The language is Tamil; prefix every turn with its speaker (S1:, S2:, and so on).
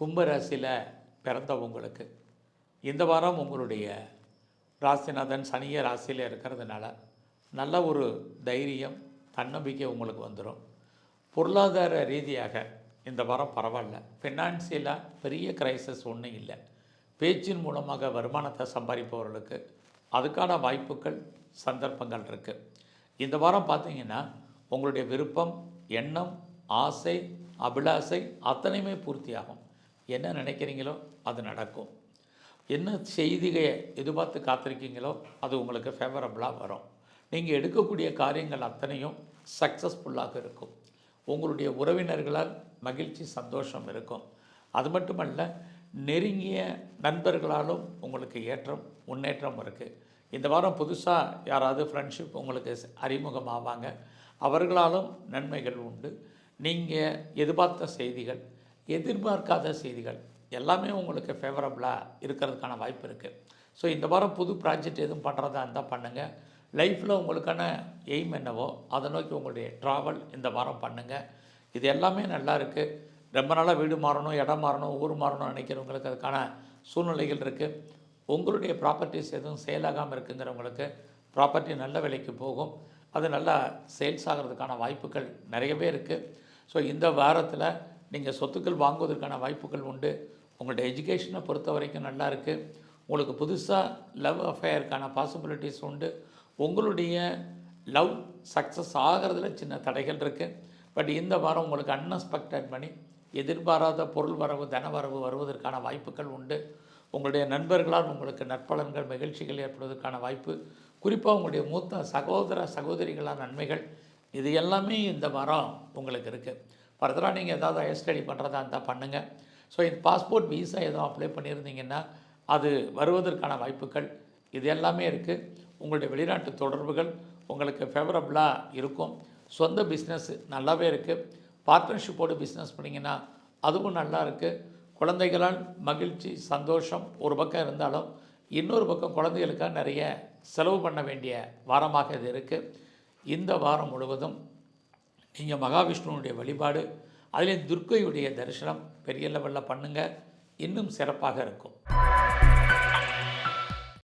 S1: கும்பராசியில் பிறந்தவங்களுக்கு இந்த வாரம் உங்களுடைய ராசிநாதன் சனிய ராசியில் இருக்கிறதுனால நல்ல ஒரு தைரியம் தன்னம்பிக்கை உங்களுக்கு வந்துடும் பொருளாதார ரீதியாக இந்த வாரம் பரவாயில்ல. ஃபினான்சியலாக பெரிய கிரைசஸ் ஒன்றும் இல்லை. பேச்சின் மூலமாக வருமானத்தை சம்பாதிப்பவர்களுக்கு அதுக்கான வாய்ப்புகள் சந்தர்ப்பங்கள் இருக்குது இந்த வாரம் பார்த்திங்கன்னா உங்களுடைய விருப்பம் எண்ணம் ஆசை அபிலாசை அத்தனையுமே பூர்த்தியாகும். என்ன நினைக்கிறீங்களோ அது நடக்கும். என்ன செய்தியை எதிர்பார்த்து காத்திருக்கீங்களோ அது உங்களுக்கு ஃபேவரபுளாக வரும். நீங்கள் எடுக்கக்கூடிய காரியங்கள் அத்தனையும் சக்ஸஸ்ஃபுல்லாக இருக்கும். உங்களுடைய உறவினர்களால் மகிழ்ச்சி சந்தோஷம் இருக்கும். அது மட்டுமல்ல நெருங்கிய நண்பர்களாலும் உங்களுக்கு ஏற்றம் முன்னேற்றம் இருக்குது இந்த வாரம் புதுசாக யாராவது ஃப்ரெண்ட்ஷிப் உங்களுக்கு அறிமுகமாவாங்க. அவர்களாலும் நன்மைகள் உண்டு. நீங்கள் எதிர்பார்த்த செய்திகள் எதிர்பார்க்காத செய்திகள். எல்லாமே உங்களுக்கு ஃபேவரபுளாக இருக்கிறதுக்கான வாய்ப்பு இருக்குது ஸோ இந்த வாரம் புது ப்ராஜெக்ட் எதுவும் பண்ணுறதா இருந்தால் பண்ணுங்கள் லைஃப்பில் உங்களுக்கான எய்ம் என்னவோ அதை நோக்கி உங்களுடைய ட்ராவல் இந்த வாரம் பண்ணுங்கள் இது எல்லாமே நல்லா இருக்குது ரொம்ப நாளாக வீடு மாறணும் இடம் மாறணும் ஊர் மாறணும் நினைக்கிறவங்களுக்கு அதுக்கான சூழ்நிலைகள் இருக்குது உங்களுடைய ப்ராப்பர்ட்டிஸ் எதுவும் சேலாகாமல் இருக்குங்கிறவங்களுக்கு ப்ராப்பர்ட்டி நல்ல விலைக்கு போகும். அது நல்லா சேல்ஸ் ஆகிறதுக்கான வாய்ப்புகள் நிறையவே இருக்குது ஸோ இந்த வாரத்தில் நீங்கள் சொத்துக்கள் வாங்குவதற்கான வாய்ப்புகள் உண்டு. உங்களுடைய எஜுகேஷனை பொறுத்த வரைக்கும் நல்லா இருக்குது உங்களுக்கு புதுசாக லவ் அஃபேருக்கான பாசிபிலிட்டிஸ் உண்டு. உங்களுடைய லவ் சக்ஸஸ் ஆகிறதுல சின்ன தடைகள் இருக்குது பட் இந்த வாரம் உங்களுக்கு அன்எக்ஸ்பெக்டட் மணி எதிர்பாராத பொருள் வரவு தன வரவு வருவதற்கான வாய்ப்புகள் உண்டு. உங்களுடைய நண்பர்களால் உங்களுக்கு நற்பலன்கள் மகிழ்ச்சிகள் ஏற்படுவதற்கான வாய்ப்பு. குறிப்பாக உங்களுடைய மூத்த சகோதர சகோதரிகளால் நன்மைகள். இது எல்லாமே இந்த வாரம் உங்களுக்கு இருக்குது ஃபர்தராக நீங்கள் ஏதாவது ஹையர் ஸ்டடி பண்ணுறதா இருந்தால் பண்ணுங்கள் ஸோ இந்த பாஸ்போர்ட் விசா எதுவும் அப்ளை பண்ணியிருந்தீங்கன்னா அது வருவதற்கான வாய்ப்புகள் இது எல்லாமே இருக்குது உங்களுடைய வெளிநாட்டு தொடர்புகள் உங்களுக்கு ஃபேவரபுளாக இருக்கும். சொந்த பிஸ்னஸ் நல்லாவே இருக்குது பார்ட்னர்ஷிப்போடு பிஸ்னஸ் பண்ணிங்கன்னா அதுவும் நல்லா இருக்குது குழந்தைகளால் மகிழ்ச்சி சந்தோஷம் ஒரு பக்கம் இருந்தாலும் இன்னொரு பக்கம் குழந்தைகளுக்காக நிறைய செலவு பண்ண வேண்டிய வாரமாக இது இருக்குது இந்த வாரம் முழுவதும் நீங்கள் மகாவிஷ்ணுவனுடைய வழிபாடு அதிலே துர்க்கையுடைய தரிசனம் பெரிய லெவலில் பண்ணுங்கள் இன்னும் சிறப்பாக இருக்கும்.